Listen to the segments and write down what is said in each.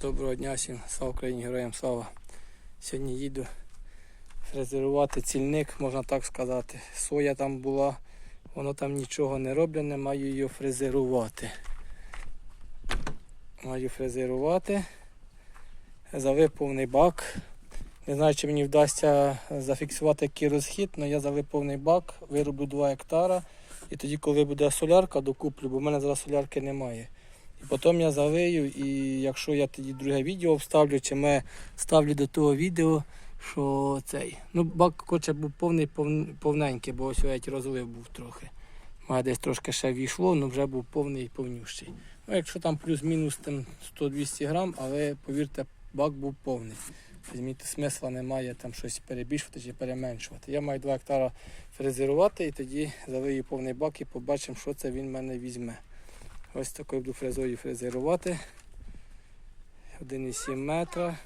Доброго дня всім, слава Україні, героям слава. Сьогодні їду фрезерувати цільник, можна так сказати. Соя там була, воно там нічого не роблене, маю її фрезерувати. Маю фрезерувати. Залив повний бак. Не знаю, чи мені вдасться зафіксувати який розхід, але я залив повний бак, вироблю 2 гектара. І тоді, коли буде солярка, докуплю, бо в мене зараз солярки немає. І потім я залию, і якщо я тоді друге відео вставлю, чи ми ставлю до того відео, що цей. Ну, бак хоче був повний пов- повненький, бо ось я розлив був трохи. Має десь трошки ще війшло, але вже був повний і повнющий. Ну, якщо там плюс-мінус 100-200 грам, але повірте, бак був повний. Візьміть, смисла немає там щось перебільшувати чи переменшувати. Я маю 2 гектара фрезерувати і тоді залию повний бак і побачимо, що це він в мене візьме. Ось такою буду фрезою фрезерувати. 1,7 метра.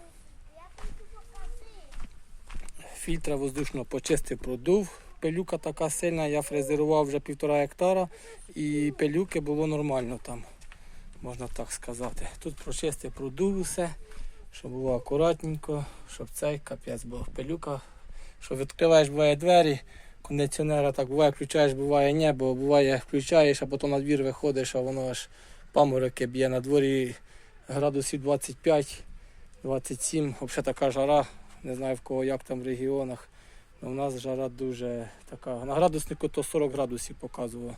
Фільтра воздушного почистив, продув. Пилюка така сильна, я фрезерував вже півтора гектара і пилюки було нормально там, можна так сказати. Тут прочистив, продув усе, щоб було акуратненько, щоб цей капець був пилюка. Що відкриваєш буває двері, кондиціонера так буває, включаєш, буває ні, бо буває включаєш, а потім на двір виходиш, а воно аж памороки б'є на дворі градусів 25, 27, взагалі така жара, не знаю в кого як там в регіонах. У нас жара дуже така. На градуснику то 40 градусів показувало.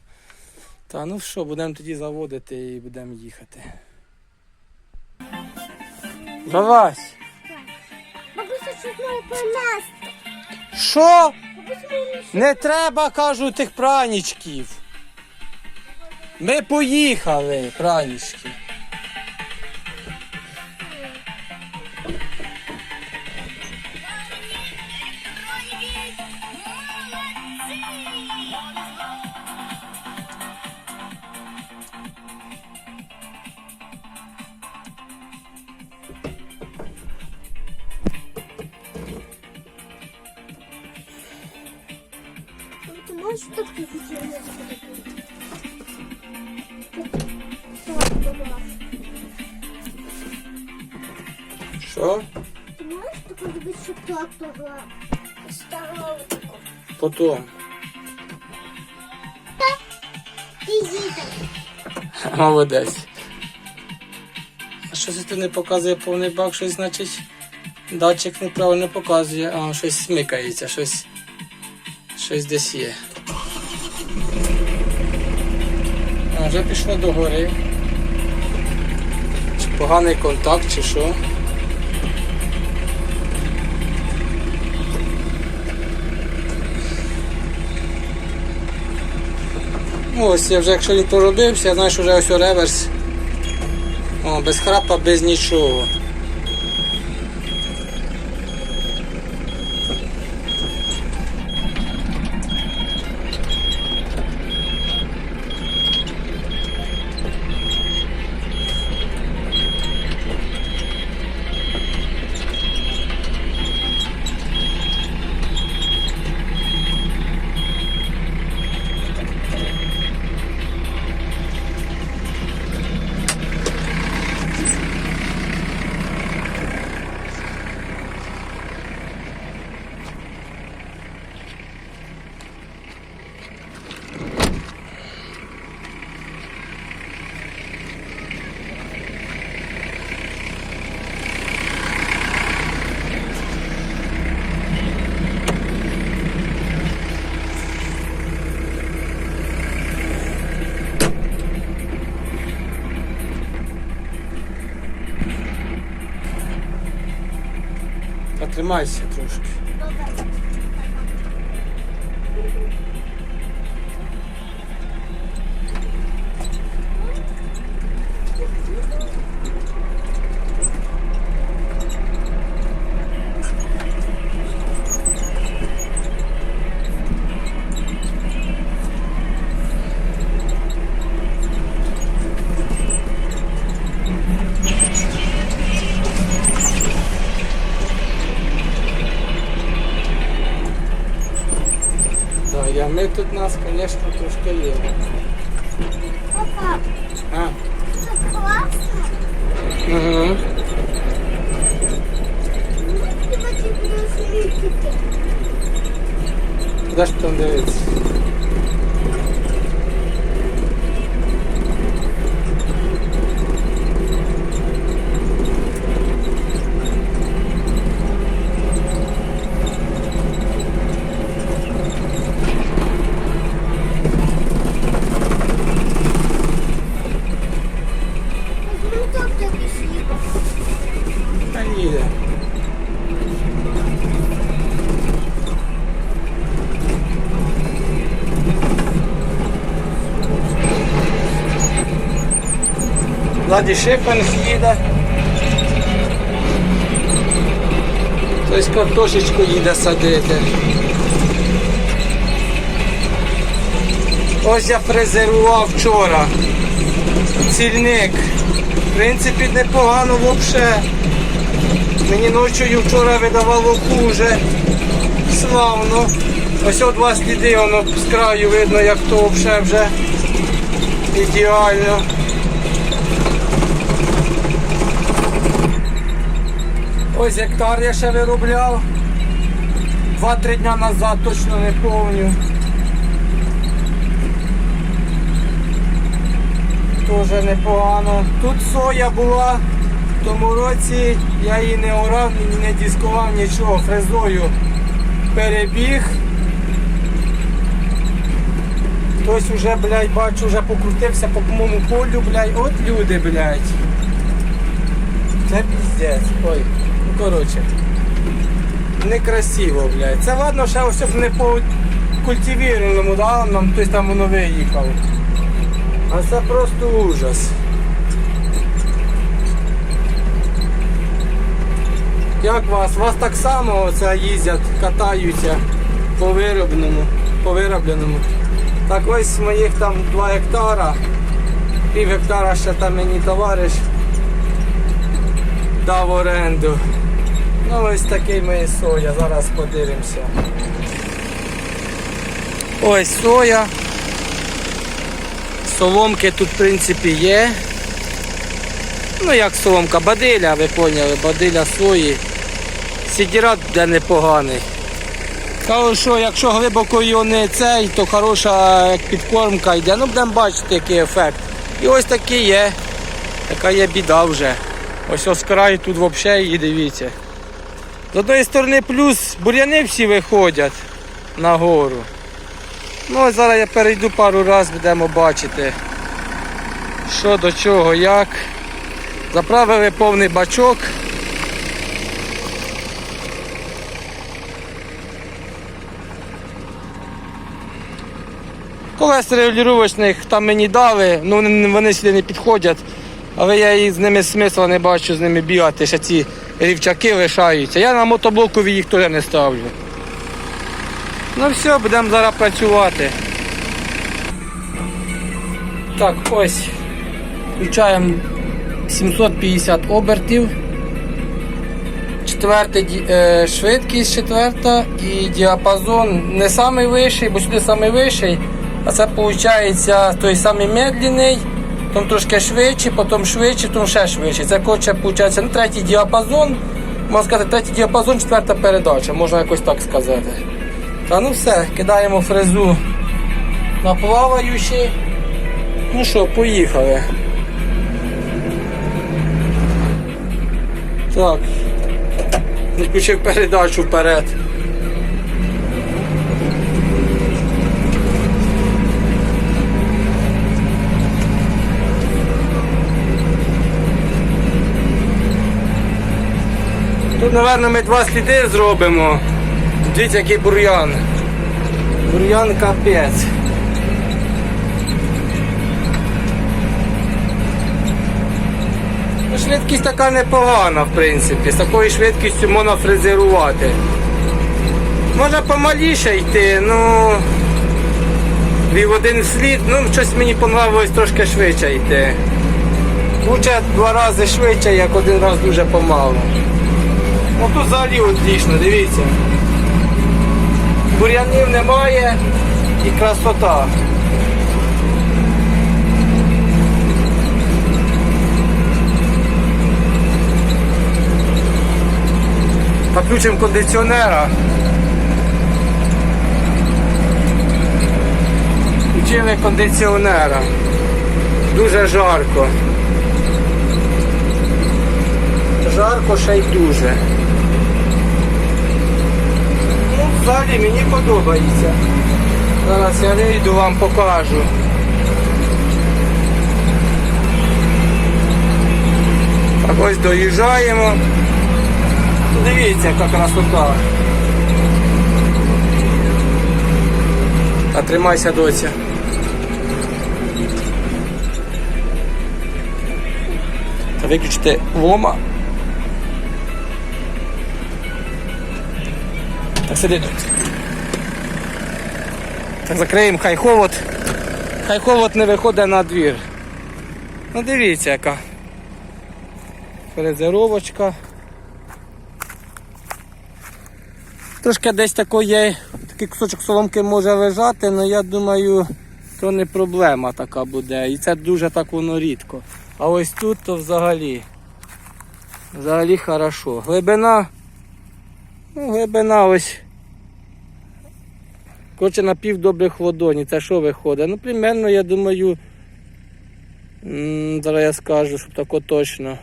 Та ну що, будемо тоді заводити і будемо їхати. Давай! Бабуся чуть має понести. Що? Не треба, кажу, тих пранічків. Ми поїхали, пранічки. Що? Ти можеш таку робити, щоб так того старого такого? Потім. Ти їдеш. Молодець. А що це ти не показує повний бак, щось значить датчик неправильно показує, а щось смикається, щось, щось десь є. А, вже пішло до гори. Чи поганий контакт, чи що. Ну, ось я вже якщо він поробився, я знаю, що вже ось реверс. О, без храпа, без нічого. Потримайся трошки. Да, нас, конечно, трошки є. Папа, А, це класно. угу. Да что подобається. Куди? Ладі шипен їде. Хтось картошечку їде садити. Ось я фрезерував вчора. Цільник. В принципі, непогано взагалі. Мені ночою вчора видавало хуже. Славно. Ось от два сліди, воно з краю видно, як то взагалі вже ідеально. Ось гектар я ще виробляв. Два-три дня назад точно не помню. Дуже непогано. Тут соя була. В тому році я її не орав, не дискував нічого, фрезою перебіг. Хтось уже, блядь, бачу, вже покрутився по моєму полю, блядь. От люди, блядь. Це піздець. Ой, коротше. Некрасиво, блядь. Це ладно, ще ось не по культивірованому, да, нам хтось там воно виїхав. А це просто ужас. Як вас? Вас так само оце їздять, катаються по виробленому, по виробленому. Так ось моїх там 2 гектара. Пів гектара ще там мені товариш дав оренду. Ну ось такий моє соя, зараз подивимося. Ось соя. Соломки тут в принципі є. Ну як соломка, бадиля, ви поняли, бадиля сої. Сідірат буде непоганий. Кажу, що якщо глибоко його не цей, то хороша як підкормка йде. Ну будемо бачити, який ефект. І ось такий є. Така є біда вже. Ось ось край тут взагалі і дивіться. З одної сторони плюс бур'яни всі виходять нагору. Ну ось зараз я перейду пару разів, будемо бачити, що до чого, як. Заправили повний бачок. Колес регулювачних там мені дали, ну вони, вони сюди не підходять. Але я і з ними смисла не бачу з ними бігати, ще ці рівчаки лишаються. Я на мотоблокові їх теж не ставлю. Ну все, будемо зараз працювати. Так, ось. Включаємо 750 обертів. Четверта е, швидкість четверта і діапазон не самий вищий, бо сюди самий вищий, а це виходить той самий медленний, потім трошки швидший, потім швидший, потім ще швидший. Це коротше, виходить, ну, третій діапазон, можна сказати, третій діапазон, четверта передача, можна якось так сказати. Та ну все, кидаємо фрезу на плаваючий. Ну що, поїхали. Так. Включив передачу вперед. Тут, напевно, ми два сліди зробимо. Дивіться, який бур'ян. Бур'ян капець. Ну, Швидкість така непогана, в принципі. З такою швидкістю можна фрезерувати. Можна помаліше йти, ну вів один слід, ну щось мені понравилось трошки швидше йти. Лучше два рази швидше, як один раз дуже помало. Ну тут взагалі отлично, дивіться. Бур'янів немає і красота. Включимо кондиціонера. включили кондиціонера. Дуже жарко. Жарко ще й дуже. Взагалі мені подобається. Зараз я вийду вам покажу. Так ось доїжджаємо. Дивіться, яка красота. А тримайся, доця. Та виключити лома. Сиди. Так закриємо, хай холод. Хай холод не виходить на двір. Ну дивіться яка. Фрезеровочка. Трошки десь тако є, такий кусочок соломки може лежати, але я думаю, то не проблема така буде. І це дуже так воно рідко. А ось тут то взагалі. Взагалі хорошо. Глибина. Ну, глибина ось. Коротше, на пів добрих ладоні. Це що виходить? Ну, примерно, я думаю. Зараз я скажу, щоб тако точно.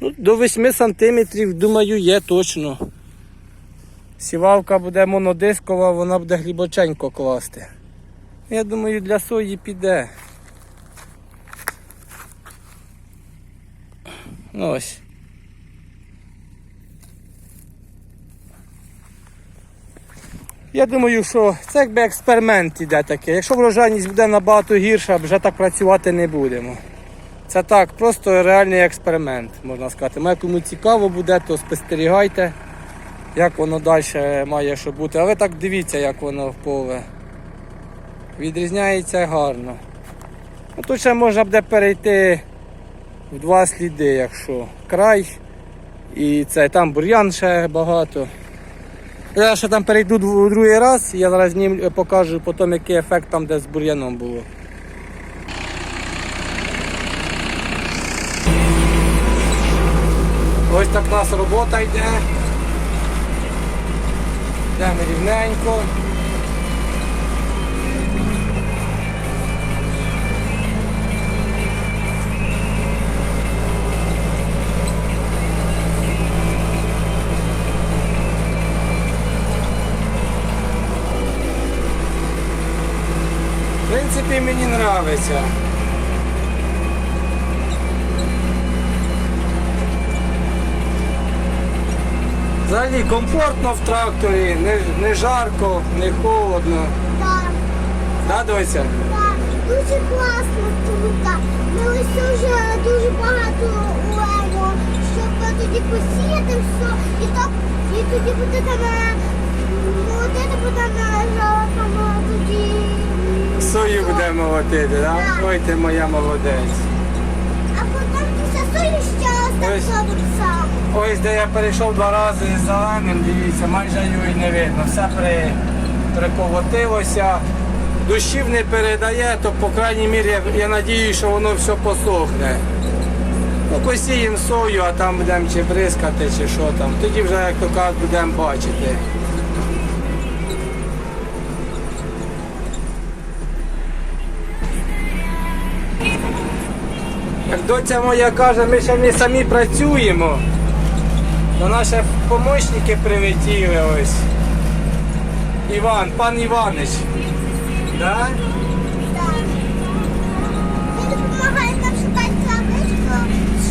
Ну, до 8 сантиметрів, думаю, є точно. Сівалка буде монодискова, вона буде глибоченько класти. Я думаю, для сої піде. Ну ось. Я думаю, що це якби експеримент іде такий. Якщо врожайність буде набагато гірша, вже так працювати не будемо. Це так, просто реальний експеримент, можна сказати. Може, кому цікаво буде, то спостерігайте, як воно далі має що бути. А ви так дивіться, як воно в поле. Відрізняється гарно. Ну, тут ще можна буде перейти в два сліди, якщо край і це там бур'ян ще багато. Я ще там перейду в другий раз, я зараз ним покажу потім, який ефект там, де з бур'яном було. Ось так у нас робота йде. Йдемо рівненько. Принципі, мені подобається. Взагалі комфортно в тракторі, не, не жарко, не холодно. Так, Да, так, дуже класна штука. Ми ось вже дуже багато уемо, щоб тоді посіяти все, і так, і тоді буде там молодити буде лежала там е, тоді. Сою будемо молотити, да? Так. Ой, ти моя молодець. А потім після сою ще Ось. само само. Ось де я перейшов два рази з зеленим, дивіться, майже його і не видно. Все при, приколотилося. Дощів не передає, то по крайній мірі я, я надію, що воно все посохне. Ну, посіємо сою, а там будемо чи бризкати, чи що там. Тоді вже, як то кажуть, будемо бачити. Доця моя каже, ми ще не самі працюємо. То наші помічники прилетіли ось. Іван, пан Іванич. Да? Допомагає нам шукати травичку,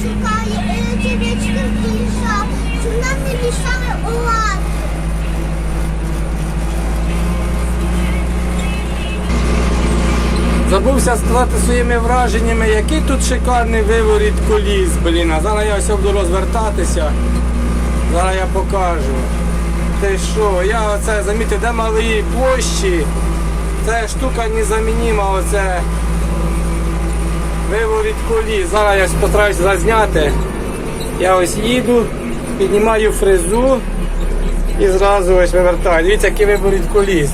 шукає е, червячки в ліжа, щоб нам не мішали оладки. Забувся сказати своїми враженнями, який тут шикарний виворіт коліс, блін. А зараз я ось буду розвертатися. Зараз я покажу. Ти що, я оце замітив, де малі площі. Це штука незамінима, оце виворіт коліс. Зараз я постараюся зазняти. Я ось їду, піднімаю фрезу і зразу ось вивертаю. Дивіться, який виворіт коліс.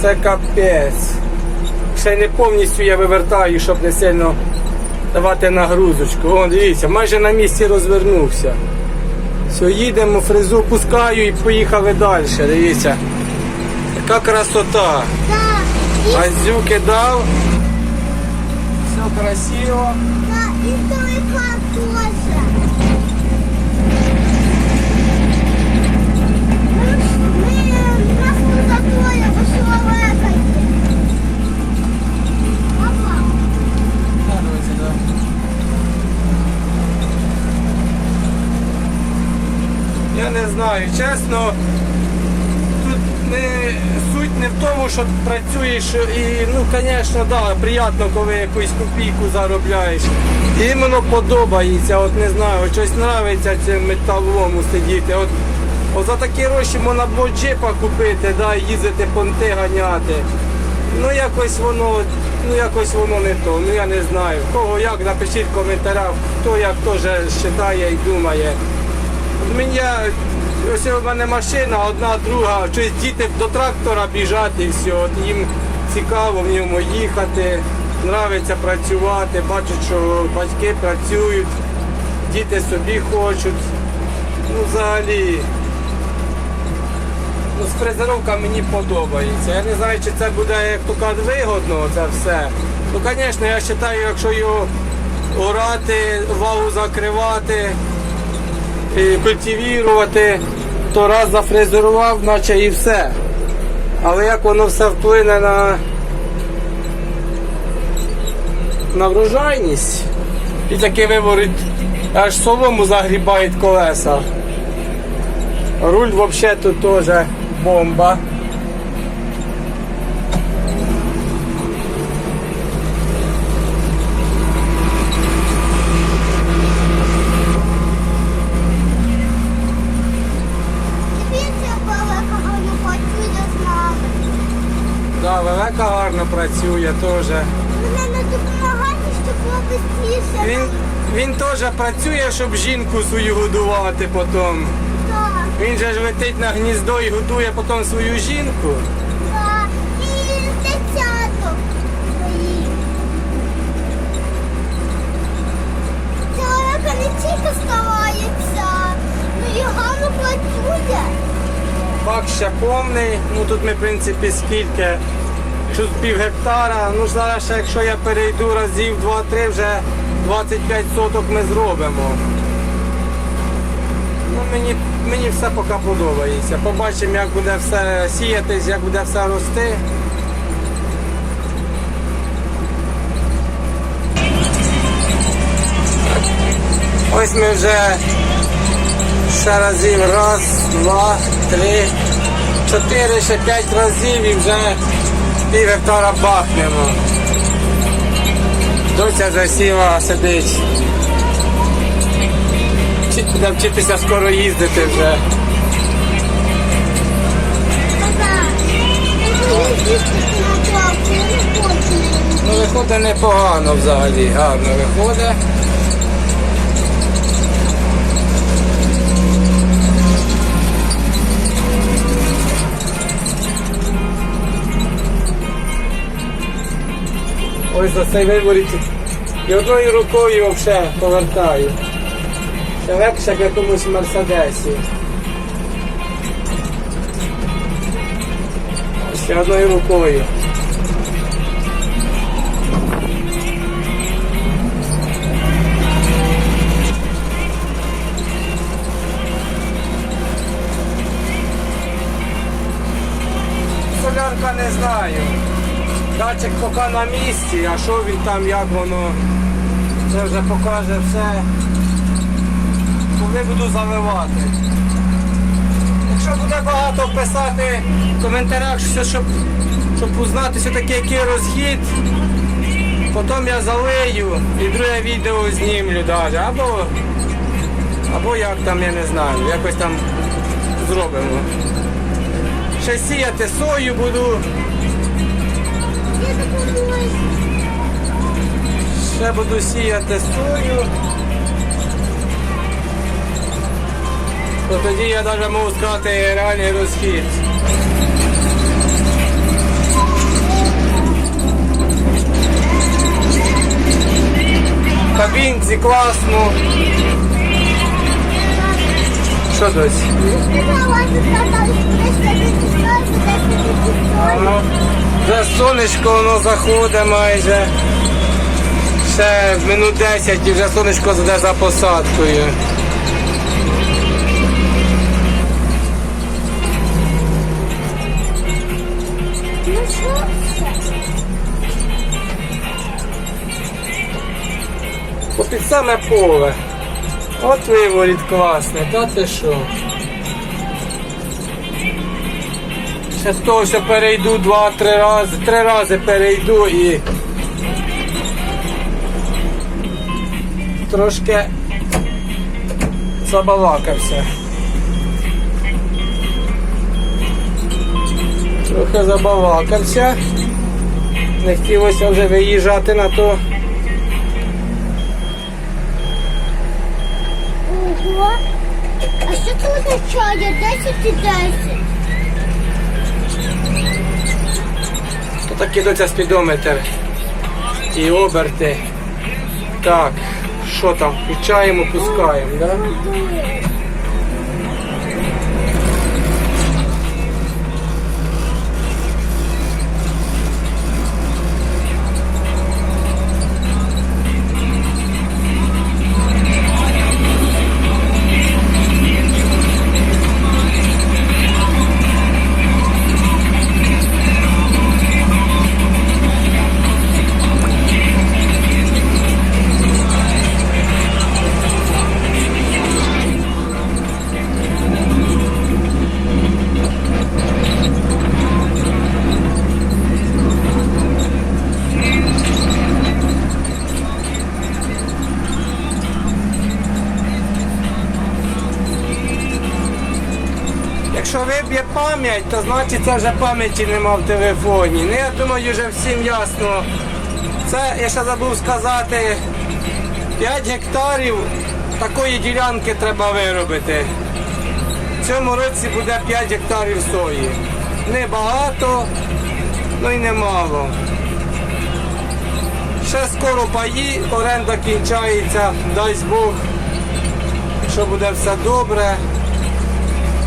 Це капець. Ще й не повністю я вивертаю, щоб не сильно давати нагрузочку. О, дивіться, майже на місці розвернувся. Все, їдемо, фрезу пускаю і поїхали далі. Дивіться. Яка красота. Азюки дав. Все красиво. Да, Я не знаю, чесно, тут не, суть не в тому, що працюєш і, ну, звісно, да, приємно, коли якусь копійку заробляєш. І іменно подобається, от не знаю, щось подобається цим металолому сидіти. От, от за такі гроші можна було джипа купити, да, їздити понти ганяти. Ну якось воно, ну якось воно не то. Ну я не знаю. Кого як, напишіть в коментарях, хто як теж вважає і думає. От Мені ось у мене машина, одна, друга, щось діти до трактора біжать і все. От їм цікаво в ньому їхати, нравиться працювати, бачать, що батьки працюють, діти собі хочуть. Ну взагалі. Ну, з мені подобається. Я не знаю, чи це буде, як то вигодно це все. Ну, звісно, я вважаю, якщо його орати, вагу закривати, культивірувати, то раз зафрезерував, наче і все. Але як воно все вплине на, на врожайність, і таке виворить, аж солому загрібають колеса. Руль взагалі тут теж бомба. дивіться, великого не працює з нами. Да, велика гарно працює теж. Не допомагати, щоб було швидше. Він, він теж працює, щоб жінку свою годувати потім. Так, Він же ж летить на гніздо і годує потім свою жінку. так. І своїх. Чоловіка не тільки старається, ну і гарно працює. Бак ще повний. Ну тут ми, в принципі, скільки. Тут пів гектара. Ну зараз ще, якщо я перейду разів 2-3, вже 25 соток ми зробимо. Ну, мені, мені все поки подобається. Побачимо, як буде все сіятись, як буде все рости. Ось ми вже ще разів раз, два, три, чотири, ще п'ять разів і вже пів гектара бахнемо. Доця вже сіла сидить. Вчить- Буде вчитися скоро їздити вже. Ну виходить непогано взагалі, гарно виходить. Ось за цей виворіт і одною рукою взагалі повертаю. Ще легше як якомусь мерседесі. Ще одною рукою. Солярка не знаю. Датчик поки на місці, а що він там, як воно, це вже покаже все. Коли буду заливати. Якщо буде багато писати в коментарях, що, щоб, щоб узнати все-таки який розхід, потім я залию і друге відео знімлю далі. Або, або як там, я не знаю, якось там зробимо. Ще сіяти сою буду. Ще буду сіяти сою. То тоді я навіть можу сказати реальний розхід. Кабінці класно. Що дось? Сказала, що сказала, що 300 Ага. Вже сонечко воно заходить майже. Ще минут 10 і вже сонечко заде за посадкою. Ну що? Попід саме поле. От виворіт класний, та ти що? Ще з того, що перейду два-три рази, три рази перейду і трошки забалакався. Трохи забалакався. Не хотілося вже виїжджати на то. Ого. А що це означає? 10 і 10. Таки доця спідометр і оберти. Так, що там? Включаємо, пускаємо, да? То значить це вже пам'яті нема в телефоні. Ну я думаю, вже всім ясно. Це я ще забув сказати. 5 гектарів такої ділянки треба виробити. В цьому році буде 5 гектарів сої. Не багато, ну і не. Ще скоро паї, оренда кінчається, дай Бог. Якщо буде все добре,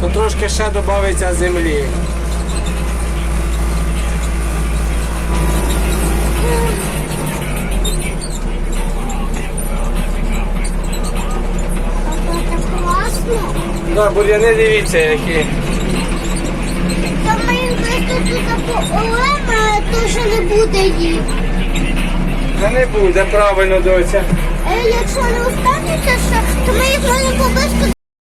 то трошки ще додається землі. Класно. Да, бур'яни дивіться які. Та ми тут полема, то що не буде їх. Та не буде, правильно доця. Е, Якщо не останеться, то ми